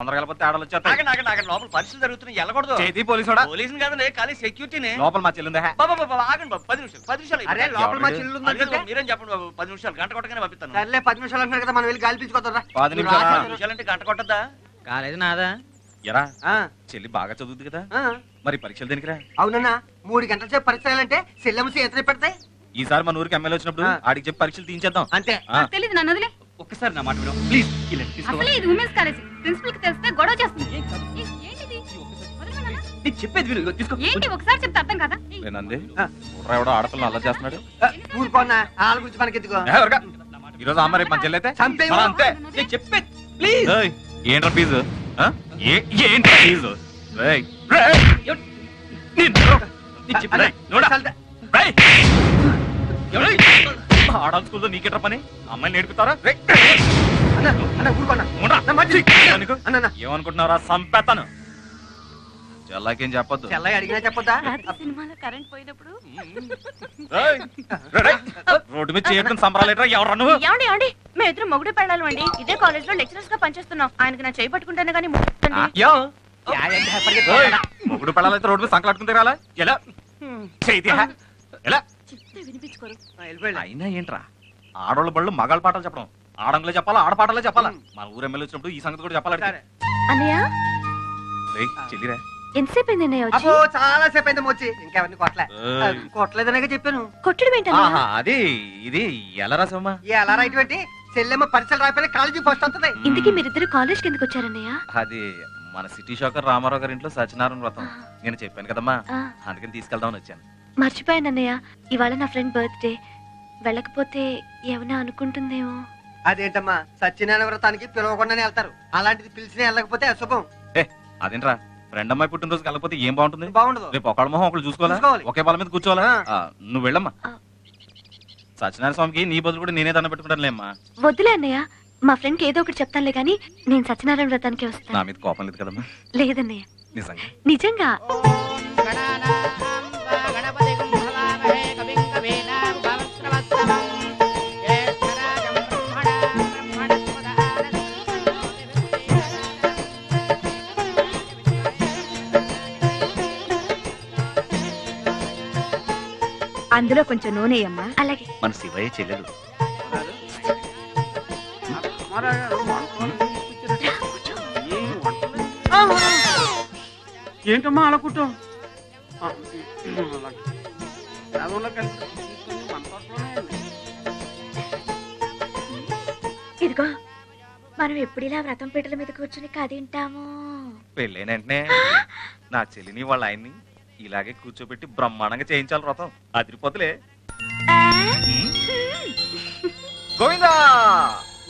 తొందరగా వెళ్ళిపోతే ఆడలు వచ్చేస్తాయి. ఆగండి ఆగండి ఆగండి. లోపల పరీక్షలు జరుగుతున్నాయి. వెళ్ళకూడదు. చేతి పోలీసుడా? పోలీసుని కాదండి ఖాళీ సెక్యూరిటీని లోపల మా చెల్లుందా. బాబా బాబా ఆగండి బాబు. పది నిమిషాలు పది నిమిషాలు అరే లోపల మా చెల్లు? మీరేం చెప్పండి బాబు? పది నిమిషాలు గంట కొట్టగానే పంపిస్తాను. సర్లే పది నిమిషాలు అంటున్నారు కదా మనం వెళ్ళి గాలి పీల్చుకోద్దా పది నిమిషాలా? పది నిమిషాలు అంటే గంట కొట్టద్దా? కాలేజ్ నాదా. ఎరా చెల్లి బాగా చదువుతుంది కదా. మరి పరీక్షలు దేనికిరా? అవునన్నా మూడు గంటల సేపు పరీక్ష చేయాలంటే సెల్లెమ్స్ ఎంత పెడతాయి. ఈసారి మన ఊరికి ఎమ్మెల్యే వచ్చినప్పుడు. ఆడికి చెప్పి పరీక్షలు తీయించేద్దాం. అంతే. ఆ. తెలీదు నన్ను వదిలే. ఒక్కసారి నా మాట విను. ప్లీజ్ అసలే ఇది ఉమెన్స్ కాలేజ్ ప్రిన్సిపల్కి తెలిస్తే గొడవ చేస్తుంది. ఏంటిది. చెప్పేది విను తీసుకో. ఏంటి? ఒకసారి చెప్తే అర్థం కదా? నేనంది ఎవడో ఆడపిల్ల అలా చేస్తున్నాడు? ఊరుకోన్నా వాళ్ళ గురించి మనకి ఎందుకో ఏ, ఊరకా. ఈ రోజు అమ్మ రేపు మన చెల్లి అయితే? అంతే. నేను చెప్పే ప్లీజ్. ఏంట్రా ఫీజు? ఆ? ఏ- ఏంట్రా ఫీజు? రేయ్, రేయ్. నిన్ను. రేయ్, నోడా. రేయ్. ఆడాలి స్కూల్లో నీకెట్రా పని? అమ్మాయిని నేర్పుతారా రేయ్. అన్న అన్న ఊరుకోన్నా ఉండరా. నా మాట విను. నీకు? అన్న అన్న. ఏమనుకుంటున్నారా సంపేతాను చెల్లాకేం చెప్పొద్దు. చెల్లయ్య అడిగినా చెప్పొద్దా? సినిమాలో కరెంట్ పోయినప్పుడు. రోడ్డు మీద చేయకుండా సంబరాలేట్రా? ఎవరు నువ్వు? ఏమండి ఏమండి? మేము ఇద్దరు మొగుడు పెళ్ళాలి అండి. ఇదే కాలేజ్లో లెక్చరర్స్గా పనిచేస్తున్నాం. ఆయనకి నా చేయి పట్టుకుంటేనే కానీ మొగుడు పెళ్ళాలైతే రోడ్డు మీద సంకలాట్టుకుని తిరగాలా? ఎలా? చేతి ఎలా? చెప్తే వినిపించుకోరు. అయినా ఏంట్రా? ఆడోళ్ళ బళ్ళు మగాళ్ళ పాటలు చెప్పడం. ఆడంగులే చెప్పాలా ఆడ పాటలే చెప్పాలా మన ఊరు ఎమ్మెల్యే వచ్చినప్పుడు ఈ సంగతి కూడా చెప్పాలి సరే. అన్నయ్య? రేయ్, చెల్లిరా. ఎంతసేపు అయింది అన్నయ్య వచ్చి? అబ్బో చాలా సేపు అయింది వచ్చి ఇంకెవరిని కొట్టలే. ఆ, ఏయ్. కొట్టలేదనే చెప్పాను. కొట్టడం ఏంటన్నయ్య ఆహా, అది ఇది ఎలా రాసావమ్మా? ఈ అలా రైట్ పెట్టి చెల్లెమ్మ పరీక్షలు కాలేజీ ఫస్ట్ వస్తుంది. ఇంతకీ మీరిద్దరు కాలేజ్ కిందకు వచ్చారన్నయ్య? అది మన సిటీ షోకర్ రామారావు గారి ఇంట్లో సత్యనారాయణ వ్రతం. నేను చెప్పాను కదమ్మా. ఆ, అందుకని తీసుకెళ్దామని వచ్చాను. మర్చిపోయాను అన్నయ్య. ఇవాళ నా ఫ్రెండ్ బర్త్డే వెళ్ళకపోతే ఏమైనా అనుకుంటుందేమో. అదేంటమ్మా? సత్యనారాయణ వ్రతానికి పిలవకుండానే వెళ్తారు. అలాంటిది పిలిచిన వెళ్ళకపోతే అశుభం. ఏ అదేంట్రా? ఫ్రెండ్ అమ్మాయి పుట్టినరోజు కలకపోతే ఏం బాగుంటుంది? బాగుండదు. రేపు ఒకళ్ళ మొహం ఒకళ్ళు చూసుకోవాలా? చూసుకోవాలి. ఒకే బాల మీద కూర్చోవాలా? ఆ. ఆ, నువ్వు వెళ్ళమ్మా. ఆ. సత్యనారాయణ స్వామికి నీ బదులు కూడా నేనే దండ పెట్టుకుంటానులేమ్మా. వద్దులే అన్నయ్య. మా ఫ్రెండ్కి ఏదో ఒకటి చెప్తానులే కానీ నేను సత్యనారాయణ వ్రతానికి నా వస్తాను మీద కోపం లేదు కదమ్మా. లేదన్నయ్య. నిజంగా? నిజంగా? అందులో కొంచెం నూనె అమ్మా అలాగే. మన శివయ్య చెల్లెలు. ఏంటమ్మా అలా కుట్టు ఇదిగో మనం ఎప్పుడు ఇలా వ్రతం పీటల మీద కూర్చుని కదింటాము పెళ్ళైన వెంటనే నా చెల్లిని వాళ్ళ ఆయన్ని ఇలాగే కూర్చోబెట్టి బ్రహ్మాండంగా చేయించాలి వ్రతం. అదిరిపోతులే గోవిందా!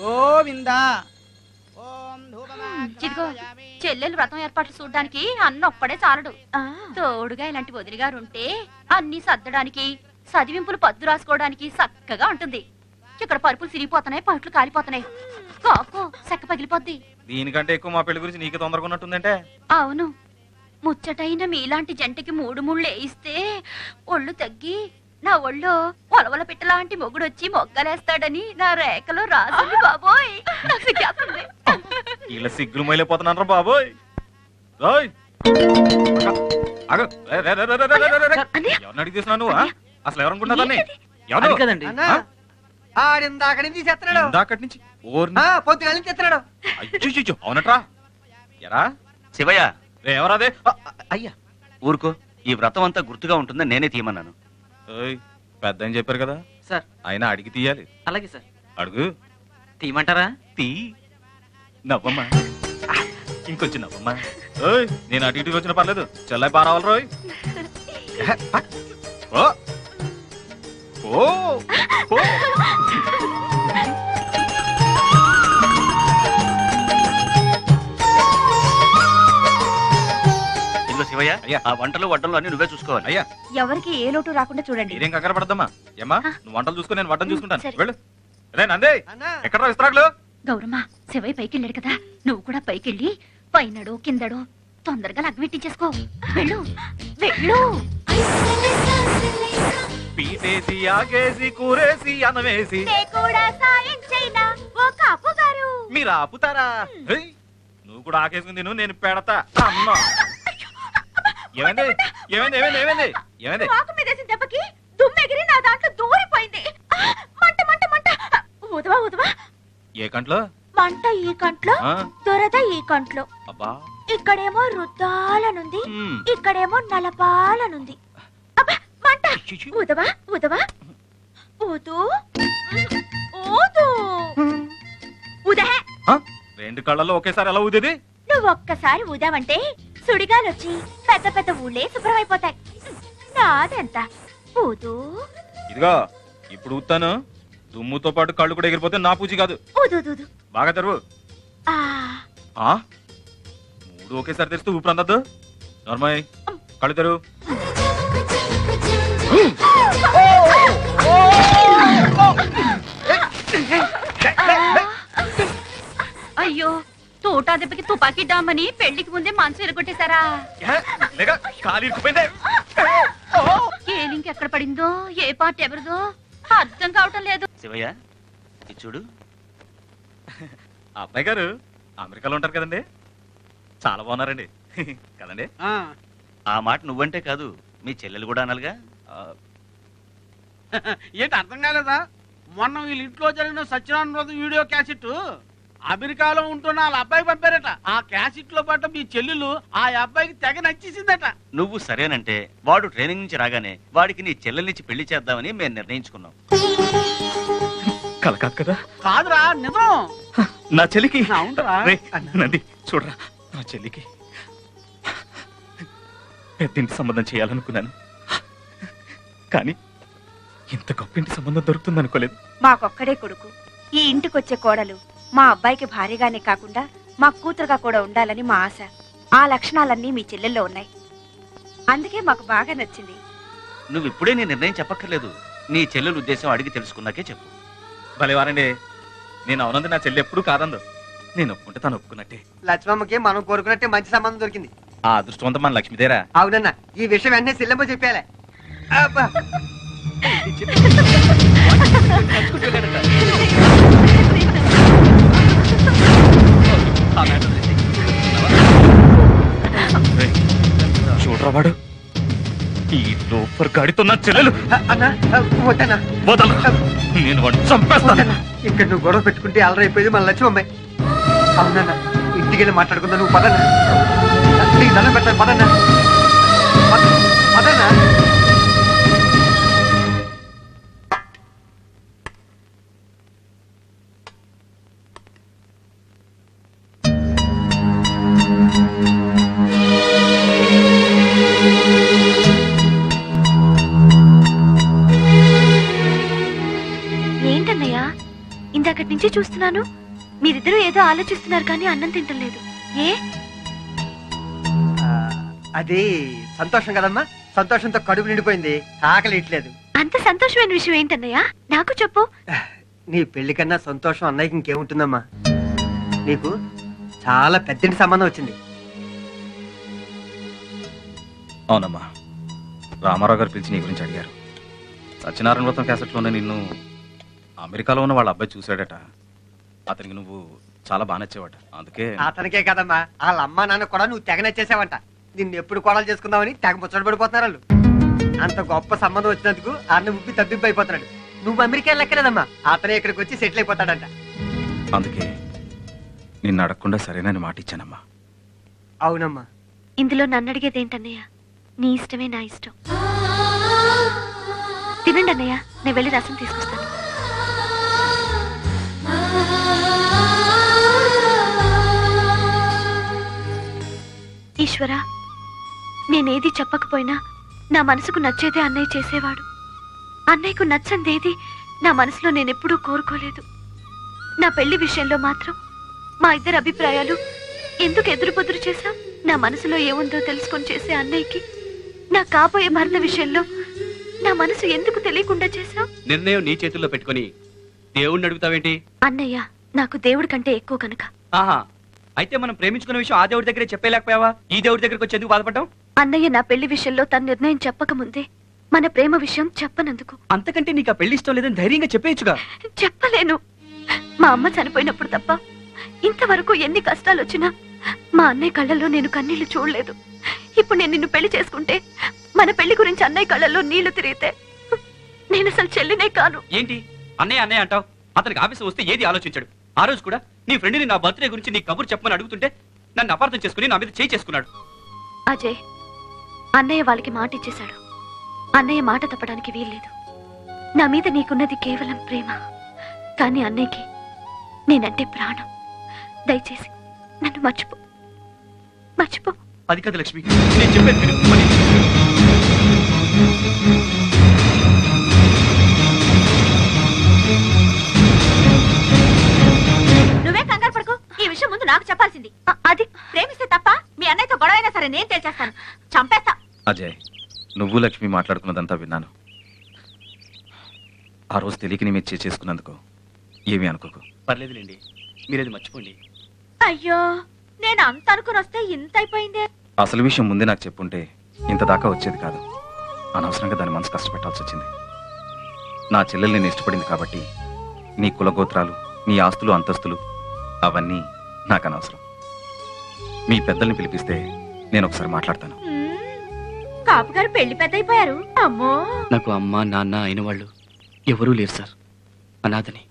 గోవిందా! ఇదిగో చెల్లెలు వ్రతం ఏర్పాట్లు చూడడానికి అన్న ఒక్కడే చాలడు. తోడుగా ఇలాంటి వదిలి గారు ఉంటే అన్ని సర్దడానికి చదివింపులు పద్దు రాసుకోవడానికి చక్కగా ఉంటుంది. ఇక్కడ పరుపులు సిరిగిపోతున్నాయి పట్లు కాలిపోతున్నాయి. కాకు చెక్క పగిలిపోద్ది. దీనికంటే ఎక్కువ మా పెళ్ళి గురించి నీకు తొందరగా ఉన్నట్టుందంటే? అవును. ముచ్చటైన మీలాంటి జంటకి మూడు ముళ్ళు వేయిస్తే ఒళ్ళు తగ్గి నా ఒళ్ళు ఒలవల పిట్టలాంటి మొగుడొచ్చి మొగ్గలేస్తాడని నా రేఖలో రాదు బాబోయ్. ఇలా సిగ్గులు బాబోయ్. ఎవరు? నుంచి ఓర్నా? అవునట్రా. శివయ్య ఎవరదే? అయ్యా. ఊరుకో. ఈ వ్రతం అంతా గుర్తుగా ఉంటుందని నేనే తీయమన్నాను. ఓయ్ పెద్ద అని చెప్పారు కదా. సార్. ఆయన అడిగి తీయాలి. అలాగే సార్. అడుగు. తీయమంటారా? తీ. నవ్వమ్మా. ఇంకొంచెం నవ్వమ్మా. ఓయ్ నేను అటు ఇటుకి వచ్చిన పర్లేదు. చెల్లై పారావాలి రోయ్ ఓ. ఓ. శివయ్య. ఆ వంటలు వడ్డలు అన్ని నువ్వే చూసుకోవాలి. అయ్యా. ఎవరికి ఏ లోటు రాకుండా చూడండి. మీరేం కంగారు పడద్దమ్మా. ఏమ్మా నువ్వు వంటలు చూసుకో నేను వంటలు చూసుకుంటాను. వెళ్ళు. రే నందే అన్నా. ఎక్కడ విస్తరాకులు? గౌరమ్మ శివయ్య పైకి వెళ్ళాడు కదా. నువ్వు కూడా పైకి వెళ్ళి పైనడు కిందడు తొందరగా లగ్నెట్టించేసుకో వెళ్ళు. వెళ్ళు. పీసేసి ఆగేసి కూరేసి అనవేసి మీరు ఆపుతారా? ఏయ్, నువ్వు కూడా ఆకేసుకుని తిను నేను పెడతా. అమ్మా. ఏమైంది? ఏమైంది? ఏమైంది? ఏమైంది? ఏమైంది? వాకు మీద వేసిన దెబ్బకి దుమ్మెగిరి నా దాంట్లో దూరిపోయింది. ఆ, మంట మంట మంట. ఉదవా ఉదవా ఏ కంట్లో? మంట ఈ కంట్లో ఆ? దొరద ఈ కంట్లో. అబ్బా. ఇక్కడేమో రుద్దాలనుంది. ఇక్కడేమో నలపాలనుంది. అబ్బా మంట. ఉదవా ఉదవా ఊదు. ఊదు. ఉదహ ఆ? రెండు కళ్ళల్లో ఒకేసారి ఎలా ఊదేది? నువ్వు ఒక్కసారి ఊదావంటే సుడిగాలొచ్చి పెద్ద పెద్ద ఊళ్ళే శుభ్రమైపోతాయి. నాదెంత ఊదు. ఇదిగో ఇప్పుడు ఊతాను దుమ్ముతో పాటు కళ్ళు కూడా ఎగిరిపోతే నా పూజ కాదు. ఊదు బాగా తెరువు. ఆ. ఆ? మూడు ఒకేసారి తెరిస్తే ఊపిరి అందద్దు. నార్మల్ కళ్ళు తెరువు. అయ్యో తోటా దెబ్బకి తుపాకీ డామని పెళ్ళికి ముందే మనసు ఎరగొట్టేశారా ఏ, లేక ఎక్కడ పడిందో ఏ పార్ట్ ఎవరిదో అర్థం కావటం లేదు. శివయ్య చూడు. ఆ అబ్బాయి గారు అమెరికాలో ఉంటారు కదండి. చాలా బాగున్నారండి. కదండి. ఆ. మాట నువ్వంటే కాదు మీ చెల్లెలు కూడా అనాలిగా. ఏంటి అర్థం కాలేదా? మొన్న వీళ్ళ ఇంట్లో జరిగిన సత్యనారాయణ వ్రతం వీడియో క్యాసెట్ అమెరికాలో ఉంటున్న వాళ్ళ అబ్బాయి పంపారట. ఆ క్యాసెట్లో పాటు మీ చెల్లెలు ఆ అబ్బాయికి తెగ నచ్చేసిందట. నువ్వు సరేనంటే వాడు ట్రైనింగ్ నుంచి రాగానే వాడికి నీ చెల్లెల్నిచ్చి పెళ్ళి చేద్దామని మేము నిర్ణయించుకున్నాం. కల కాదు? కదా కాదురా నిజం. నా చెల్లికి. అవునరా? రేయ్, నంది చూడరా నా చెల్లికి. పెద్దింటి సంబంధం చేయాలనుకున్నాను. కానీ ఇంత గొప్ప ఇంటి సంబంధం దొరుకుతుంది అనుకోలేదు మాకొక్కడే కొడుకు. ఈ ఇంటికొచ్చే కోడలు మా అబ్బాయికి భార్యగానే కాకుండా మా కూతురుగా కూడా ఉండాలని మా ఆశ. ఆ లక్షణాలన్నీ మీ చెల్లెల్లో ఉన్నాయి. అందుకే మాకు బాగా నచ్చింది. నువ్వు ఇప్పుడే నీ నిర్ణయం చెప్పక్కర్లేదు. నీ చెల్లెలు ఉద్దేశం అడిగి తెలుసుకున్నాకే చెప్పు. భలేవారండి. నేను అవునంది నా చెల్లి ఎప్పుడు కాదందు. నేను ఒప్పుకుంటే తను ఒప్పుకున్నట్టే. లక్ష్మమ్మకి మనం కోరుకున్నట్టే మంచి సంబంధం దొరికింది. ఆ అదృష్టవంతం మన లక్ష్మీదేరా. అవునన్నా ఈ విషయం వెంటనే సిల్లమ్మ చెప్పాలే అబ్బా. రేయ్, చూడరా వాడు ఈ లోపర్ గాడితో నా చెల్లెలు అన్నా వదలు నేను వాడిని చంపేస్తాను ఇక్కడ నువ్వు గొడవ పెట్టుకుంటే అలరైపోయేది మన లక్ష్మమ్మ. అవునన్నా ఇంటికి వెళ్ళి మాట్లాడుకుందా నువ్వు పదన్నా. దండం పెట్టాలి పదన్నా. చూస్తున్నాను? మీరిద్దరూ ఏదో ఆలోచిస్తున్నారు కానీ అన్నం తింటలేదు. ఏ? అది సంతోషం కదమ్మా. సంతోషంతో కడుపు నిండిపోయింది. ఆకలి ఇట్లేదు అంత సంతోషమైన విషయం ఏంటన్నయ్యా? నాకు చెప్పు. నీ పెళ్ళి కన్నా సంతోషం అన్నయ్యకి ఇంకేముంటుందమ్మా? నీకు చాలా పెద్దంటి సంబంధం వచ్చింది. అవునమ్మా. రామారావు గారు పిలిచి నీ గురించి అడిగారు. సత్యనారాయణ వ్రతం క్యాసెట్లోనే నిన్ను అమెరికాలో ఉన్న వాళ్ళ అబ్బాయి చూశాడట. అతనికి నువ్వు చాలా బాగా నచ్చేవాట. అందుకే అతనికే కదమ్మా వాళ్ళ అమ్మా నాన్న కూడా నువ్వు తెగ నచ్చేసావంట. నిన్ను ఎప్పుడు కొడలు చేసుకుందామని తెగ ముచ్చట పడిపోతున్నారు వాళ్ళు. అంత గొప్ప సంబంధం వచ్చినందుకు అన్న ఉప్పి తబ్బిబ్బి అయిపోతున్నాడు. నువ్వు అమెరికా లెక్కలేదమ్మా అతనే ఇక్కడికి వచ్చి సెటిల్ అయిపోతాడంట. అందుకే నిన్ను అడగకుండా సరేనని మాట ఇచ్చానమ్మా. అవునమ్మా. ఇందులో నన్ను అడిగేది ఏంటన్నయ్య? నీ ఇష్టమే నా ఇష్టం. తినండి అన్నయ్య నేను వెళ్ళి రసం తీసుకొస్తాను. ఈశ్వరా నేనేది చెప్పకపోయినా నా మనసుకు నచ్చేదే అన్నయ్య చేసేవాడు. అన్నయ్యకు నచ్చందేది నా మనసులో నేనెప్పుడూ కోరుకోలేదు. నా పెళ్ళి విషయంలో మాత్రం మా ఇద్దరి అభిప్రాయాలు ఎందుకు ఎదురుపొదురు చేశాం నా మనసులో ఏముందో తెలుసుకొని చేసే అన్నయ్యకి నా కాబోయే మరణ విషయంలో నా మనసు ఎందుకు తెలియకుండా చేశాం నిర్ణయం నీ చేతుల్లో పెట్టుకుని దేవుణ్ణి అడుగుతావేంటి? అన్నయ్య నాకు దేవుడి కంటే ఎక్కువ కనుక ఆహా అయితే మనం ప్రేమించుకున్న విషయం ఆ దేవుడి దగ్గరే చెప్పలేకపోయావా ఈ దేవుడి దగ్గరకు వచ్చి ఎందుకు బాధపడ్డాం అన్నయ్య నా పెళ్ళి విషయంలో తన నిర్ణయం చెప్పకముందే మన ప్రేమ విషయం చెప్పనందుకు. అంతకంటే నీకు ఆ పెళ్ళి ఇష్టం లేదని ధైర్యంగా చెప్పేయచ్చుగా. చెప్పలేను. మా అమ్మ చనిపోయినప్పుడు తప్ప ఇంతవరకు ఎన్ని కష్టాలు వచ్చినా మా అన్నయ్య కళ్ళల్లో నేను కన్నీళ్ళు చూడలేదు. ఇప్పుడు నేను నిన్ను పెళ్ళి చేసుకుంటే మన పెళ్ళి గురించి అన్నయ్య కళ్ళల్లో నీళ్ళు తిరిగితే నేను అసలు చెల్లినే కాను. ఏంటి? అన్నయ్య అన్నయ్య అంటావు? అతనికి ఆఫీసు వస్తే ఏది ఆలోచించాడు. ఆ రోజు కూడా నీ ఫ్రెండ్ని నా బర్త్డే గురించి నీ కబురు చెప్పమని అడుగుతుంటే నన్ను అపార్థం చేసుకుని నా మీద చేయి చేసుకున్నాడు. అజయ్ అన్నయ్య వాళ్ళకి మాట ఇచ్చేశాడు. అన్నయ్య మాట తప్పడానికి వీల్లేదు. నా మీద నీకున్నది కేవలం ప్రేమ. కానీ అన్నయ్యకి నేనంటే ప్రాణం. దయచేసి నన్ను మర్చిపో. మర్చిపో. అది కదా లక్ష్మి నేను చెప్పేది నాకు చెప్పాల్సింది. అ- అది? ప్రేమిస్తే తప్ప మీ అన్నయ్యతో గొడవ అయినా సరే నేను తేల్చేస్తాను. చంపేస్తా. అజయ్ నువ్వు లక్ష్మి మాట్లాడుకున్నదంతా విన్నాను. ఆ రోజు తెలియక నీ మీద చేసుకున్నందుకు ఏమీ అనుకోకు. పర్లేదులేండి. మీరు అది మర్చిపోండి. అయ్యో నేను అంత అనుకుని వస్తే ఇంత అయిపోయిందే. అసలు విషయం ముందే నాకు చెప్పుంటే ఇంత దాకా వచ్చేది కాదు. అనవసరంగా దాని మనసు కష్టపెట్టాల్సి వచ్చింది. నా చెల్లెలు నేను ఇష్టపడింది కాబట్టి నీ కులగోత్రాలు నీ ఆస్తులు అంతస్తులు అవన్నీ నాకు అనవసరం మీ పెద్దల్ని పిలిపిస్తే నేను ఒకసారి మాట్లాడతాను. కాపు గారు పెళ్ళి పెద్ద అయిపోయారు అమ్మో. నాకు అమ్మ నాన్న అయిన వాళ్ళు ఎవరూ లేరు సార్. అనాథని.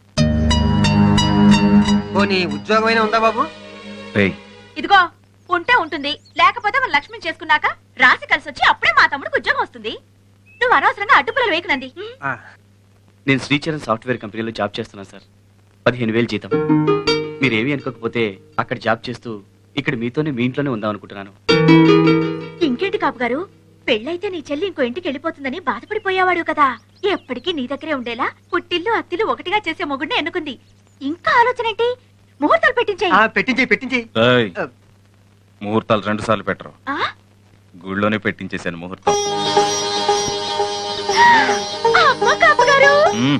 పోనీ ఉద్యోగమైనా ఉందా బాబు? రేయ్. ఇదిగో ఉంటే ఉంటుంది లేకపోతే మన లక్ష్మిని చేసుకున్నాక రాసి కలిసి వచ్చి అప్పుడే మా తమ్ముడికి ఉద్యోగం వస్తుంది. నువ్వు అనవసరంగా అడ్డుపుల్లలు వేయకునంది ఆ, నేను శ్రీచరణ్ సాఫ్ట్వేర్ కంపెనీలో జాబ్ చేస్తున్నాను సార్. పదిహేను వేలు జీతం. మీరేమీ అనుకోకపోతే అక్కడ జాబ్ చేస్తూ ఇక్కడ మీతోనే మీ ఇంట్లోనే ఉందాం అనుకుంటున్నాను. ఇంకేంటి కాపు గారు పెళ్ళైతే నీ చెల్లి ఇంకో ఇంటికి వెళ్ళిపోతుందని బాధపడిపోయేవాడు కదా. ఎప్పటికీ నీ దగ్గరే ఉండేలా పుట్టిల్లు అత్తిల్లు ఒకటిగా చేసే మొగుడిని ఎన్నుకుంది. ఇంకా ఆలోచన ఏంటి ముహూర్తాలు పెట్టించాయి. ముహూర్తాలు రెండు సార్లు పెట్టరు. ఆ? గుళ్ళోనే పెట్టించేశాను ముహూర్తం. అమ్మ కాపు గారు మ్మ్.